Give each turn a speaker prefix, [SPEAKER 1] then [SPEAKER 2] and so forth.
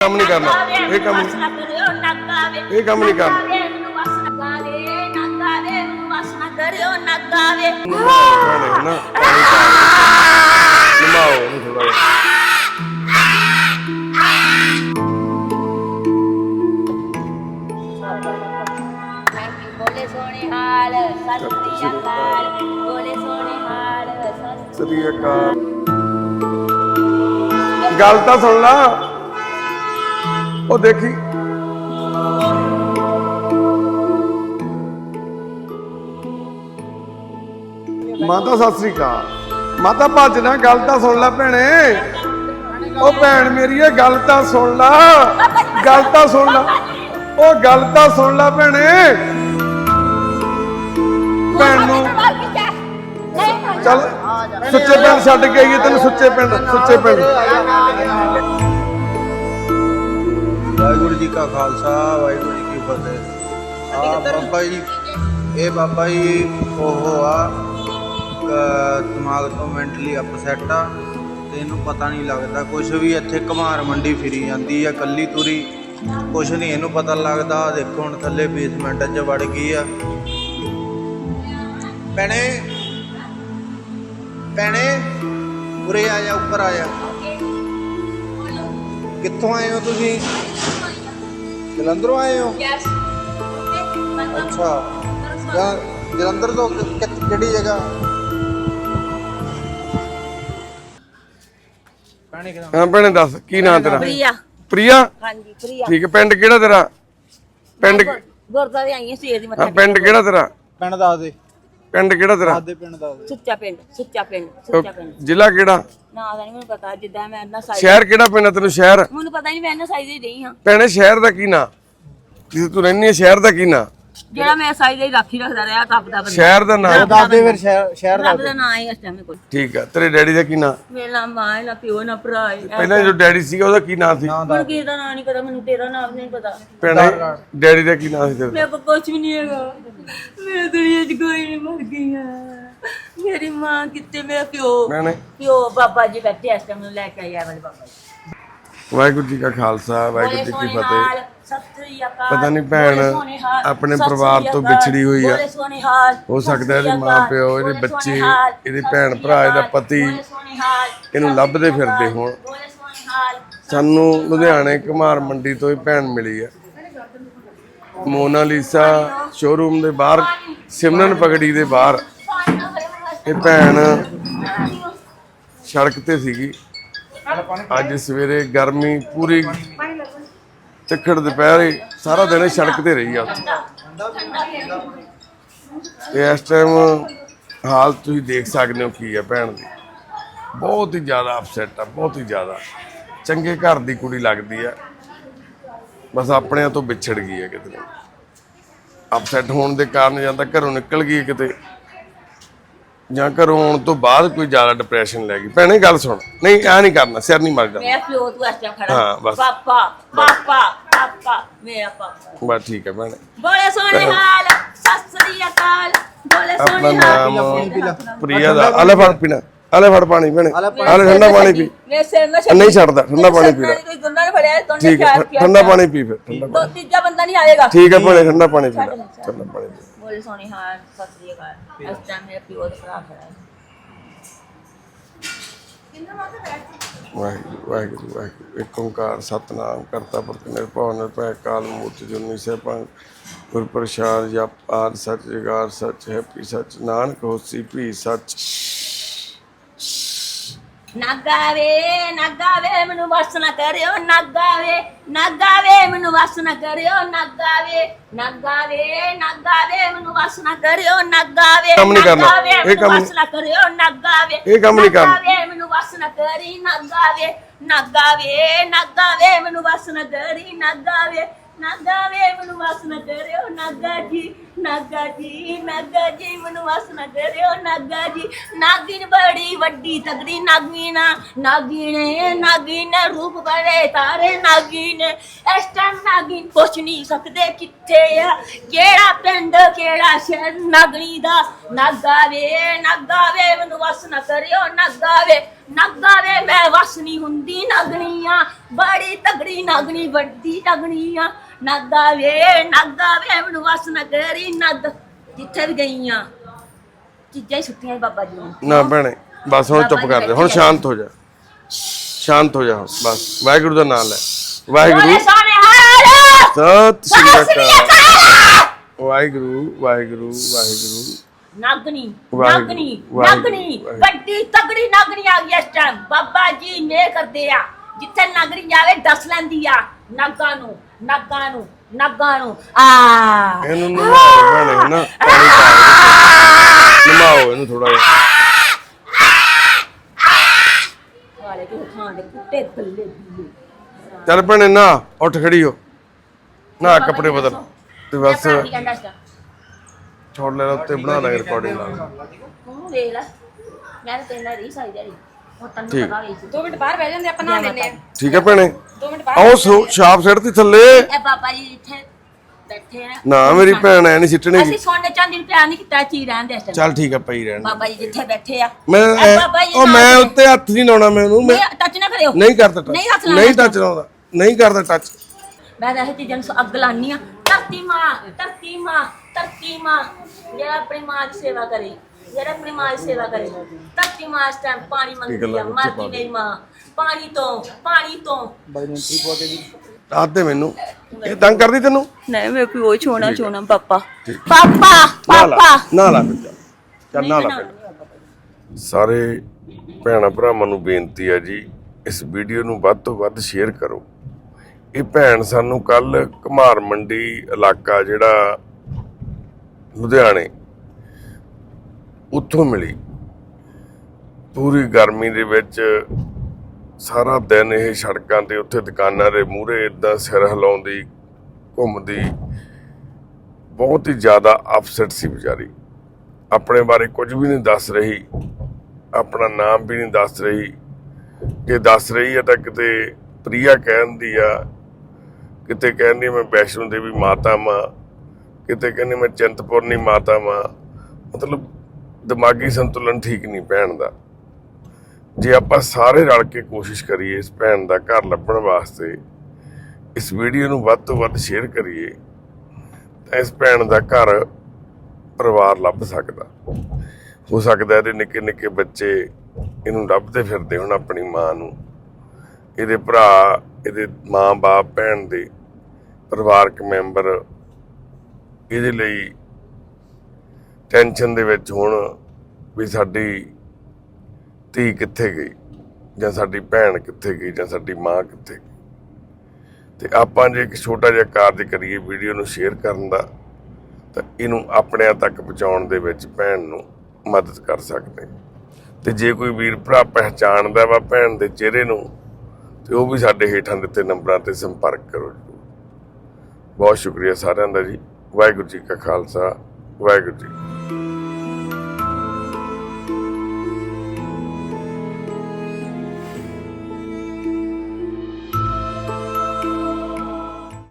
[SPEAKER 1] ਕੰਮ ਨਹੀਂ ਕਰਨਾ। ਇਹ ਕੰਮ ਨਹੀਂ ਇਹ ਕੰਮ ਨਹੀਂ ਕਰਨਾ।
[SPEAKER 2] ਸਤਿ ਸ੍ਰੀ ਅਕਾਲ।
[SPEAKER 1] ਗੱਲ ਤਾਂ ਸੁਣ ਲਾ। ਉਹ ਦੇਖੀ ਮਾਤਾ ਸਤਿ ਸ੍ਰੀ ਅਕਾਲ ਮਾਤਾ ਭੱਜ ਨਾ ਗੱਲ ਤਾਂ ਸੁਣ ਲੈ ਭੈਣੇ ਉਹ ਭੈਣ ਮੇਰੀ ਇਹ ਗੱਲ ਤਾਂ ਸੁਣ ਲਾ ਗੱਲ ਤਾਂ ਸੁਣ ਲਾ ਉਹ ਗੱਲ ਤਾਂ ਸੁਣ ਲੈ ਭੈਣੇ ਭੈਣ ਨੂੰ ਚੱਲ ਸੁੱਚੇ ਪਿੰਡ ਛੱਡ ਕੇ ਆਈਏ ਤੈਨੂੰ ਸੁੱਚੇ ਪਿੰਡ ਸੁੱਚੇ ਪਿੰਡ
[SPEAKER 3] ਵਾਹਿਗੁਰੂ ਜੀ ਕਾ ਖਾਲਸਾ ਵਾਹਿਗੁਰੂ ਜੀ ਕੀ ਫਤਿਹ। ਆ ਬਾਬਾ ਜੀ ਇਹ ਬਾਬਾ ਜੀ ਉਹ ਆ ਦਿਮਾਗ ਤੋਂ ਮੈਂਟਲੀ ਅਪਸੈਟ ਆ ਤੇ ਇਹਨੂੰ ਪਤਾ ਨਹੀਂ ਲੱਗਦਾ। ਕੁਝ ਵੀ ਇੱਥੇ ਘਮਾਰ ਮੰਡੀ ਫਿਰੀ ਜਾਂਦੀ ਆ ਕੱਲੀ ਤੁਰੀ। ਕੁਝ ਨਹੀਂ ਇਹਨੂੰ ਪਤਾ ਲੱਗਦਾ ਦੇਖੋ ਹੁਣ ਥੱਲੇ ਬੇਸਮੈਂਟ 'ਚ ਵੜ ਗਈ ਆ। ਭੈਣੇ ਭੈਣੇ ਉਰੇ ਆ ਜਾ ਉੱਪਰ ਆ ਜਾ। ਕਿੱਥੋਂ ਆਏ ਹੋ ਤੁਸੀਂ? ਜਲੰਧਰੋਂ ਆਏ ਹੋ? ਅੱਛਾ। ਜਾਂ ਜਲੰਧਰ ਤੋਂ ਕਿ- ਕਿ- ਕਿਹੜੀ ਜਗ੍ਹਾ? ਪਾਣੀ ਕਿਦਾਂ?
[SPEAKER 1] ਹਾਂ ਭੈਣੇ ਦੱਸ ਕੀ ਨਾਂ ਤੇਰਾ?
[SPEAKER 2] ਪ੍ਰਿਆ
[SPEAKER 1] ਪ੍ਰਿਆ।
[SPEAKER 2] ਹਾਂਜੀ ਪ੍ਰਿਆ।
[SPEAKER 1] ਠੀਕ ਹੈ ਪਿੰਡ ਕਿਹੜਾ ਤੇਰਾ? ਪਿੰਡ
[SPEAKER 2] ਗੁਰਦੁਆਰੇ ਆਈਆਂ ਸਵੇਰ ਦੀ
[SPEAKER 1] ਹਾਂ
[SPEAKER 2] ਮੱਥਾ
[SPEAKER 1] ਪਿੰਡ ਕਿਹੜਾ ਤੇਰਾ?
[SPEAKER 3] ਪਿੰਡ ਦੱਸ ਦੇ।
[SPEAKER 1] ਪਿੰਡ ਕਿਹੜਾ ਤੇਰਾ?
[SPEAKER 3] ਦੇ ਪਿੰਡ ਦੇ
[SPEAKER 2] ਸੁੱਚਾ ਪਿੰਡ ਸੁੱਚਾ ਪਿੰਡ ਸੁੱਚਾ ਪਿੰਡ।
[SPEAKER 1] ਜ਼ਿਲ੍ਹਾ ਕਿਹੜਾ?
[SPEAKER 2] ਨਾ ਦਾ ਨਹੀਂ ਮੈਨੂੰ ਪਤਾ ਜਿੱਦਾਂ ਮੈਂ ਇੰਨਾ ਸਾਈਜ਼
[SPEAKER 1] ਸ਼ਹਿਰ ਕਿਹੜਾ ਪੈਂਦਾ ਤੈਨੂੰ ਸ਼ਹਿਰ?
[SPEAKER 2] ਮੈਨੂੰ ਪਤਾ ਨਹੀਂ ਮੈਂ ਇੰਨਾ ਸਾਈਜ਼ ਹੀ ਰਹੀ ਹਾਂ।
[SPEAKER 1] ਭੈਣੇ ਸ਼ਹਿਰ ਦਾ ਕੀ ਨਾਂ? ਜਿੱਥੇ ਤੂੰ ਰਹਿੰਦੀ ਹੈ ਸ਼ਹਿਰ ਦਾ ਕੀ ਨਾਂ?
[SPEAKER 2] ਜਿਹੜਾ ਮੈਂ ਸਾਈਜ਼ ਹੀ ਰਾਖੀ ਰੱਖਦਾ ਰਿਹਾ ਤੱਪ ਦਾ ਬੰਦਾ।
[SPEAKER 1] ਸ਼ਹਿਰ ਦਾ ਨਾਂ?
[SPEAKER 3] ਦੱਸ ਦੇ ਫਿਰ ਸ਼ਹਿਰ ਸ਼ਹਿਰ
[SPEAKER 2] ਰੱਬ ਦਾ ਨਾਂ ਹੈ ਇਸ ਟਾਈਮ ਕੋਲ
[SPEAKER 1] ਠੀਕ ਆ ਤੇਰੇ ਡੈਡੀ ਦਾ ਕੀ ਨਾਂ?
[SPEAKER 2] ਮੇਰਾ ਨਾਮ ਮਾਂ ਹੈ ਨਾ ਪਿਓ ਨਾ ਭਰਾ ਹੈ
[SPEAKER 1] ਪਹਿਲਾਂ ਜੋ ਡੈਡੀ ਸੀਗਾ ਉਹਦਾ ਕੀ ਨਾਂ ਸੀ?
[SPEAKER 2] ਮੈਨੂੰ ਕਿਸੇ ਦਾ। ਨਾਂ ਨਹੀਂ ਪਤਾ ਮੈਨੂੰ ਤੇਰਾ ਨਾਮ ਨਹੀਂ ਪਤਾ।
[SPEAKER 1] ਭੈਣੇ ਡੈਡੀ ਦਾ ਕੀ ਨਾਂ ਸੀ ਤੇਰਾ?
[SPEAKER 2] ਮੇਰੇ ਕੋਲ ਕੁਝ ਵੀ ਨਹੀਂ ਹੈਗਾ। ਮੈਂ ਦੁਨੀਆ 'ਚ ਕੋਈ ਨਹੀਂ ਮਰ ਗਈ ਹਾਂ ਮੇਰੀ ਮਾਂ ਕਿੱਥੇ ਮੇਰਾ ਪਿਓ।
[SPEAKER 1] ਭੈਣੇ।
[SPEAKER 2] ਪਿਓ ਬਾਬਾ ਜੀ ਬੈਠੇ ਇਸ ਟਾਈਮ ਨੂੰ ਲੈ ਕੇ ਆਇਆ ਵਾਲੇ ਬਾਬਾ ਜੀ।
[SPEAKER 1] ਵਾਹਿਗੁਰੂ ਜੀ ਕਾ ਖਾਲਸਾ ਵਾਹਿਗੁਰੂ ਜੀ ਕੀ ਫਤਿਹ। ਪਤਾ ਨਹੀਂ ਭੈਣ ਆਪਣੇ ਪਰਿਵਾਰ ਤੋਂ। ਵਿਛੜੀ ਹੋਈ ਆ। ਹੋ ਸਕਦਾ ਇਹਦੇ
[SPEAKER 2] ਸ੍ਰੀ
[SPEAKER 1] ਮਾਂ ਪਿਓ,
[SPEAKER 2] ਅਕਾਲ।
[SPEAKER 1] ਇਹਦੇ ਬੱਚੇ, ਇਹਦੇ ਭੈਣ ਭਰਾ, ਇਹਦਾ। ਪਤੀ ਇਹਨੂੰ ਲੱਭਦੇ ਫਿਰਦੇ। ਹੋਣ। ਸਾਨੂੰ ਲੁਧਿਆਣੇ ਕੁਮਾਰ ਮੰਡੀ ਤੋਂ ਇਹ ਭੈਣ ਮਿਲੀ ਹੈ ਮੋਨਾਲੀਸਾ ਸ਼ੋਰੂਮ ਦੇ ਬਾਹਰ ਸਿਮਰਨ ਪਗੜੀ ਦੇ ਬਾਹਰ ਇਹ ਭੈਣ ਸੜਕ ਤੇ ਸੀਗੀ ਅੱਜ ਸਵੇਰੇ ਗਰਮੀ ਪੂਰੀ ਤਿੱਖੜ ਦੁਪਹਿਰੇ, ਸਾਰਾ ਦਿਨ ਸੜਕ ਤੇ ਰਹੀ ਆ ਉੱਥੇ। ਤੇ ਇਸ ਟਾਈਮ ਹਾਲ ਤੁਸੀਂ ਦੇਖ ਸਕਦੇ ਹੋ ਕੀ ਹੈ ਭੈਣ ਦੀ। ਬਹੁਤ ਹੀ ਜ਼ਿਆਦਾ ਅਪਸੈਟ ਆ, ਬਹੁਤ ਹੀ ਜ਼ਿਆਦਾ। ਚੰਗੇ ਘਰ ਦੀ ਕੁੜੀ ਲੱਗਦੀ ਆ। ਬਸ ਆਪਣਿਆਂ ਤੋਂ ਵਿਛੜ ਗਈ ਹੈ ਕਿਤੇ ਅਪਸੈਟ ਹੋਣ ਦੇ ਕਾਰਨ ਜਾਂ ਤਾਂ ਘਰੋਂ ਨਿਕਲ ਗਈ ਕਿਤੇ। ਜਾਂ ਘਰੋਂ ਆਉਣ ਤੋਂ ਬਾਅਦ ਕੋਈ ਜ਼ਿਆਦਾ ਡਿਪਰੈਸ਼ਨ ਲੈ ਗਈ। ਭੈਣੇ ਗੱਲ ਸੁਣ। ਨਹੀਂ ਆ ਨਹੀਂ ਕਰਨਾ ਸਿਰ ਨਹੀਂ ਮਰਦਾ
[SPEAKER 2] ਮੇਰਾ ਪਿਓ ਤੂੰ ਇਸ ਖੜਾ।
[SPEAKER 1] ਹਾਂ, ਬਸ।
[SPEAKER 2] ਪਾਪਾ ਪਾਪਾ ਪਾਪਾ ਮੇਰਾ ਪਾਪਾ।
[SPEAKER 1] ਬਸ ਠੀਕ ਹੈ ਭੈਣੇ।
[SPEAKER 2] ਬੋਲੇ ਸੋਹਣੇ ਹਾਲ ਸਤਿ ਸ੍ਰੀ ਅਕਾਲ। ਬੋਲੇ
[SPEAKER 1] ਆਪਣਾ
[SPEAKER 2] ਸੋਹਣੇ ਹਾਲ।
[SPEAKER 1] ਨਾਮ ਪ੍ਰਿਆ ਦਾ। ਅਲੇ ਫੜ ਪੀਣਾ। ਅਲੇ ਫੜ ਪਾਣੀ ਭੈਣੇ। ਅਲੇ ਠੰਡਾ ਪਾਣੀ ਪੀ।
[SPEAKER 2] ਮੇਰੇ ਸਿਰ ਨਾ
[SPEAKER 1] ਆ, ਨਹੀਂ ਛੱਡਦਾ ਠੰਡਾ ਪਾਣੀ ਪੀ ਲੈ
[SPEAKER 2] ਕੋਈ ਗੁੰਡਾ ਨੇ ਫੜਿਆ ਦੋਨੇ
[SPEAKER 1] ਠੀਕ ਹੈ ਠੰਡਾ ਪਾਣੀ ਪੀ ਫਿਰ ਠੰਡਾ
[SPEAKER 2] ਦੋ ਤੀਜਾ ਬੰਦਾ ਨਹੀਂ ਆਏਗਾ।
[SPEAKER 1] ਠੀਕ ਹੈ ਭੈਣੇ ਠੰਡਾ ਪਾਣੀ ਪੀ ਲੈ। ਠੰਡਾ ਪਾਣੀ ਪੀ।
[SPEAKER 2] ਬੋਲੇ ਸੋਹਣੇ ਹਾਲ ਸਤਿ ਸ੍ਰੀ ਅਕਾਲ। ਇਸ ਟਾਈਮ ਮੇਰੇ ਪਿਓ ਦਾ ਭਰਾ ਖੜਾ ਹੈ?
[SPEAKER 1] ਵਾਹਿਗੁਰੂ ਵਾਹਿਗੁਰੂ ਵਾਹਿਗੁਰੂ। ਏਕ ਓੰਕਾਰ ਸਤਨਾਮ ਕਰਤਾ ਪੁਰਖ ਨਿਰਭਉ ਨਿਰਭੈ ਕਾਲ ਮੂਰਤਿ ਜੁਨੀ ਸੈਭੰ ਗੁਰ ਪ੍ਰਸਾਦ ਜਪ ਆਦ ਸੱਚ ਜਗਾਰ ਸੱਚ ਹੈ ਪੀ ਸੱਚ ਨਾਨਕ ਹੋਸੀ ਭੀ ਸੱਚ
[SPEAKER 2] ਨਾਗਾਵੇ ਨਾਗਾਵੇ ਮੈਨੂੰ ਵਸ ਨਾ ਕਰਿਓ ਨਾਗਾਵੇ ਨਾਗਾਵੇ। ਮੈਨੂੰ ਵਸ ਨਾ ਕਰਿਓ ਨਾਗਾਵੇ ਨਾਗਾਵੇ ਨਾਗਾਵੇ ਮੈਨੂੰ ਵਸ ਨਾ ਕਰਿਓ ਨਾਗਾਵੇ
[SPEAKER 1] ਕੰਮ ਨਹੀਂ ਕਰਨਾ।
[SPEAKER 2] ਨਾਗਾਵੇ,
[SPEAKER 1] ਇਹ ਕੰਮ
[SPEAKER 2] ਮੈਨੂੰ ਵਸ ਨਾ ਕਰਿਓ ਨਾਗਾਵੇ
[SPEAKER 1] ਇਹ ਕੰਮ ਨਹੀਂ ਕਰਨਾ।
[SPEAKER 2] ਨਾਗਾਵੇ ਮੈਨੂੰ ਵਸ ਨਾ ਕਰੀ ਨਾਗਾਵੇ ਨਾਗਾਵੇ ਨਾਗਾਵੇ ਮੈਨੂੰ ਵਸ ਨਾ ਕਰੀ ਨਾਗਾਵੇ ਨਾਗਾਵੇ ਮੈਨੂੰ ਵਸ ਕਰਿਓ, ਨਾਗਾ ਜੀ ਨਾਗਾ ਜੀ ਨਾਗਾ ਜੀ, ਮੈਨੂੰ ਵਸ ਕਰਿਓ, ਨਾਗਾ ਜੀ। ਨਾਗਿਨ ਬੜੀ ਵੱਡੀ ਤਗੜੀ ਨਾਗਿਨ ਨਾਗਿਨ ਨਾਗਿਨ ਰੂਪ ਬੜੇ ਤਾਰੇ ਨਾਗਿਨ। ਇਸ ਟਾਈਮ ਨਾਗਿਨ ਪੁੱਛ ਨਹੀਂ ਸਕਦੇ ਕਿੱਥੇ ਆ, ਕਿਹੜਾ ਪਿੰਡ, ਕਿਹੜਾ ਸ਼ਹਿਰ ਨਾਗਣੀ ਦਾ। ਨਾਗਾਵੇ ਨਾਗਾਵੇ ਮੈਨੂੰ ਵਸ ਨਾ ਕਰਿਓ ਨਾਗਾਵੇ ਨਾਗਾ ਵੇ ਮੈਂ ਵਸ ਨਹੀਂ ਹੁੰਦੀ ਨਗਣੀ ਆ। ਬੜੀ ਤਗੜੀ ਨਗਣੀ, ਵੱਡੀ ਨਗਣੀ ਆ। ਨਾਗਾ ਵੇ ਨਾਗਾ ਵੇ ਮੈਨੂੰ ਵਸ ਨਾ ਕਰੀ ਨਗ ਜਿੱਥੇ ਵੀ ਗਈ ਆ ਚੀਜ਼ਾਂ ਹੀ ਸੁੱਟੀਆਂ ਬਾਬਾ ਜੀ ਨੂੰ।
[SPEAKER 1] ਨਾ ਭੈਣੇ ਬਸ ਹੁਣ ਚੁੱਪ ਕਰ ਦੇ ਹੁਣ ਸ਼ਾਂਤ ਹੋ ਜਾ। ਸ਼ਾਂਤ ਹੋ ਜਾ ਹੁਣ ਬਸ। ਵਾਹਿਗੁਰੂ ਦਾ ਨਾਮ ਲੈ। ਵਾਹਿਗੁਰੂ।
[SPEAKER 2] ਬੋਲੇ ਸੋਨੇ
[SPEAKER 1] ਸਤਿ ਸ੍ਰੀ ਅਕਾਲ। ਵਾਹਿਗੁਰੂ ਵਾਹਿਗੁਰੂ ਵਾਹਿਗੁਰੂ।
[SPEAKER 2] ਨਾਗਣੀ
[SPEAKER 1] ਵਾਹਿਗੁਰੂ,
[SPEAKER 2] ਨਾਗਣੀ
[SPEAKER 1] ਵਾਹਿਗੁਰੂ,
[SPEAKER 2] ਨਾਗਣੀ
[SPEAKER 1] ਵਾਹਿਗੁਰੂ।
[SPEAKER 2] ਵੱਡੀ ਤਗੜੀ ਨਾਗਣੀ ਆ ਗਈ ਇਸ ਟਾਈਮ ਬਾਬਾ ਜੀ ਮੇ ਕਰਦੇ ਆ। ਜਿੱਥੇ ਨਾਗਣੀ ਜਾਵੇ ਦੱਸ ਲੈਂਦੀ ਆ ਨਾਗਾ ਨੂੰ। ਨਾਗਾ ਨੂੰ ਨਾਗਾ ਨੂੰ। ਆ।
[SPEAKER 1] ਇਹਨੂੰ ਨਮਾਓ ਭੈਣੇ ਹਨਾ ਪਾਣੀ ਪਾ ਕੇ ਨਮਾਓ ਇਹਨੂੰ ਥੋੜਾ ਜਿਹਾ।
[SPEAKER 2] ਵਾਲੇ ਕਿ ਖਾਣ ਦੇ ਕੁੱਤੇ ਗੱਲੇ ਦੀ
[SPEAKER 1] ਚੱਲ ਭੈਣੇ ਨਾ ਉੱਠ ਖੜੀ ਹੋ। ਨਾ ਕੱਪੜੇ ਬਦਲ। ਤੇ ਬਸ
[SPEAKER 2] ਕੀ ਕਹਿੰਦਾ ਸੀਗਾ
[SPEAKER 1] ਛੋੜ ਲੈ ਉੱਤੇ ਬਣਾ ਲੈ ਰਿਕਾਰਡਿੰਗ ਲਾ
[SPEAKER 2] ਤੂੰ ਵੇਖ ਲੈ। ਮੈਂ ਤਾਂ ਤੇਰੇ ਨਾਲ ਰੀ ਸਾਈ ਜਿਹੜੀ ਉਹ ਤੈਨੂੰ
[SPEAKER 1] ਠੀਕ।
[SPEAKER 2] ਪਤਾ ਸੀ
[SPEAKER 4] ਦੋ ਮਿੰਟ ਬਾਹਰ ਬਹਿ ਜਾਂਦੇ ਆਪਾਂ ਨਹਾ ਲੈਨੇ ਆ
[SPEAKER 1] ਠੀਕ ਹੈ ਭੈਣੇ।
[SPEAKER 4] ਦੋ ਮਿੰਟ ਬਾਹਰ
[SPEAKER 1] ਆਓ ਸੋ ਛਾਪ ਸਿੱਟਦੀ ਥੱਲੇ।
[SPEAKER 2] ਇਹ ਬਾਬਾ ਜੀ ਇੱਥੇ ਬੈਠੇ ਆ।
[SPEAKER 1] ਨਾ ਮੇਰੀ ਭੈਣ ਐ ਨਹੀਂ ਸਿੱਟਣੀ।
[SPEAKER 2] ਅਸੀਂ ਸੋਨੇ ਚਾਂਦੀ ਨੂੰ ਪਿਆਰ ਨਹੀਂ ਕੀਤਾ ਚੀ ਰਹਿਣ ਦੇ ਇਸ time।
[SPEAKER 1] ਚੱਲ ਠੀਕ ਹੈ ਪਈ ਰਹਿਣ ਦੇ।
[SPEAKER 2] ਬਾਬਾ ਜੀ ਜਿੱਥੇ ਬੈਠੇ ਆ।
[SPEAKER 1] ਮੈਂ
[SPEAKER 2] ਇਹ
[SPEAKER 1] ਐ-
[SPEAKER 2] ਬਾਬਾ ਜੀ
[SPEAKER 1] ਉਹ
[SPEAKER 2] ਨਾਲ
[SPEAKER 1] ਮੈਂ ਉੱਤੇ ਹੱਥ ਨਹੀਂ ਲਾਉਣਾ ਮੈਨੂੰ ਮੈਂ
[SPEAKER 2] ਨਹੀਂ ਟੱਚ ਨਾ ਕਰਿਓ।
[SPEAKER 1] ਨਹੀਂ ਕਰਦਾ ਟੱਚ
[SPEAKER 2] ਨਹੀਂ ਹੱਥ ਲਾਉਣਾ।
[SPEAKER 1] ਨਹੀਂ ਟੱਚ ਲਾਉਂਦਾ। ਨਹੀਂ ਕਰਦਾ ਟੱਚ
[SPEAKER 2] ਮੈਂ ਤਾਂ ਇਹ ਚੀਜ਼ਾਂ ਨੂੰ ਅੱਗ ਲਾਨੀ ਆ। ਧਰਤੀ ਮਾਂ ਧਰਤੀ ਮਾਂ ਧਰਤੀ ਮਾਂ। ਜਿਹੜਾ ਆਪਣੀ ਮਾਂ ਦੀ ਸੇਵਾ ਕਰੇ। ਜਿਹੜਾ ਆਪਣੀ ਮਾਂ ਦੀ ਸੇਵਾ ਕਰੇ। ਧਰਤੀ ਮਾਂ ਇਸ ਟਾਈਮ ਪਾਣੀ ਮੰਗਦੀ ਆ ਮਰਦੀ ਨਹੀਂ ਮਾਂ। ਪਾਣੀ ਤੋਂ ਪਾਣੀ ਤੋਂ।
[SPEAKER 1] ਆਹ ਦੇ ਮੈਨੂੰ। ਇਹ ਤੰਗ ਕਰਦੀ ਤੈਨੂੰ?
[SPEAKER 2] ਨਹੀਂ ਮੈਂ ਕੋਈ ਛੋਣਾ ਛੋਣਾ ਪਾਪਾ। ਪਾਪਾ
[SPEAKER 1] ਨਾ ਲਾ
[SPEAKER 2] ਪਾਪਾ।
[SPEAKER 1] ਨਾ ਲਾ ਫਿਰ ਚੱਲ ਨਾ ਲਾ ਫਿਰ। ਸਾਰੇ ਭੈਣਾਂ ਭਰਾਵਾਂ ਨੂੰ ਬੇਨਤੀ ਹੈ ਜੀ ਇਸ ਵੀਡੀਓ ਨੂੰ ਵੱਧ ਤੋਂ ਵੱਧ ਸ਼ੇਅਰ ਕਰੋ। ਇਹ ਭੈਣ ਸਾਨੂੰ ਕੱਲ ਕੁਮਾਰ ਮੰਡੀ ਇਲਾਕਾ ਜਿਹੜਾ ਲੁਧਿਆਣੇ ਉੱਥੋਂ ਮਿਲੀ। ਪੂਰੀ ਗਰਮੀ ਦੇ ਵਿੱਚ ਸਾਰਾ ਦਿਨ ਇਹ ਸੜਕਾਂ ਤੇ, ਉੱਥੇ ਦੁਕਾਨਾਂ ਦੇ ਮੂਹਰੇ ਇਦਾਂ ਸਿਰ ਹਿਲਾਉਂਦੀ, ਘੁੰਮਦੀ। ਬਹੁਤ ਹੀ ਜ਼ਿਆਦਾ ਅਪਸੈਟ ਸੀ ਵਿਚਾਰੀ। ਆਪਣੇ ਬਾਰੇ ਕੁਝ ਵੀ ਨਹੀਂ ਦੱਸ ਰਹੀ। ਆਪਣਾ ਨਾਮ ਵੀ ਨਹੀਂ ਦੱਸ ਰਹੀ। ਜੇ ਦੱਸ ਰਹੀ ਹੈ ਤਾਂ ਕਿਤੇ ਪ੍ਰਿਆ ਕਹਿੰਦੀ ਆ, ਕਿਤੇ ਕਹਿੰਦੀ ਮੈਂ ਵੈਸ਼ਨੋ ਦੇਵੀ ਮਾਤਾ ਮਾਂ ਕਿਤੇ ਕਹਿੰਦੀ ਮੈਂ ਚਿੰਤਪੁਰਨੀ ਮਾਤਾ ਮਾਂ ਮਤਲਬ ਦਿਮਾਗੀ ਸੰਤੁਲਨ ਠੀਕ ਨਹੀਂ ਭੈਣ ਦਾ। ਜੇ ਆਪਾਂ ਸਾਰੇ ਰਲ ਕੇ ਕੋਸ਼ਿਸ਼ ਕਰੀਏ ਇਸ ਭੈਣ ਦਾ ਘਰ ਲੱਭਣ ਵਾਸਤੇ, ਇਸ ਵੀਡੀਓ ਨੂੰ ਵੱਧ ਤੋਂ ਵੱਧ ਸ਼ੇਅਰ ਕਰੀਏ, ਤਾਂ ਇਸ ਭੈਣ ਦਾ ਘਰ ਪਰਿਵਾਰ ਲੱਭ ਸਕਦਾ। ਹੋ ਸਕਦਾ ਇਹਦੇ ਨਿੱਕੇ ਨਿੱਕੇ ਬੱਚੇ ਇਹਨੂੰ ਲੱਭਦੇ ਫਿਰਦੇ ਹੁਣ ਆਪਣੀ ਮਾਂ ਨੂੰ। ਇਹਦੇ ਭਰਾ, ਇਹਦੇ ਮਾਂ-ਬਾਪ, ਭੈਣ ਦੇ ਪਰਿਵਾਰਕ ਮੈਂਬਰ ਇਹਦੇ ਲਈ ਟੈਨਸ਼ਨ ਦੇ ਵਿੱਚ ਹੁਣ ਵੀ ਸਾਡੀ ਧੀ ਕਿੱਥੇ ਗਈ? ਜਾਂ ਸਾਡੀ ਭੈਣ ਕਿੱਥੇ ਗਈ? ਜਾਂ ਸਾਡੀ ਮਾਂ ਕਿੱਥੇ ਗਈ? ਤੇ ਆਪਾਂ ਜੇ ਇੱਕ ਛੋਟਾ ਜਿਹਾ ਕਾਰਜ ਕਰੀਏ, ਵੀਡੀਓ ਨੂੰ ਸ਼ੇਅਰ ਕਰਨ ਦਾ, ਤਾਂ ਇਹਨੂੰ ਆਪਣਿਆਂ ਤੱਕ ਪਹੁੰਚਾਉਣ ਦੇ ਵਿੱਚ ਭੈਣ ਨੂੰ ਮਦਦ ਕਰ ਸਕਦੇ ਹਾਂ। ਤੇ ਜੇ ਕੋਈ ਵੀਰ ਭਰਾ ਪਹਿਚਾਣਦਾ ਵਾ ਭੈਣ ਦੇ ਚਿਹਰੇ ਨੂੰ, ਤੇ ਉਹ ਵੀ ਸਾਡੇ ਹੇਠਾਂ ਦਿੱਤੇ ਨੰਬਰਾਂ ਤੇ ਸੰਪਰਕ ਕਰੋ ਜੀ ਬਹੁਤ ਸ਼ੁਕਰੀਆ ਸਾਰਿਆਂ ਦਾ ਜੀ। ਵਾਹਿਗੁਰੂ ਜੀ ਕਾ ਖਾਲਸਾ। ਵਾਹਿਗੁਰੂ ਜੀ।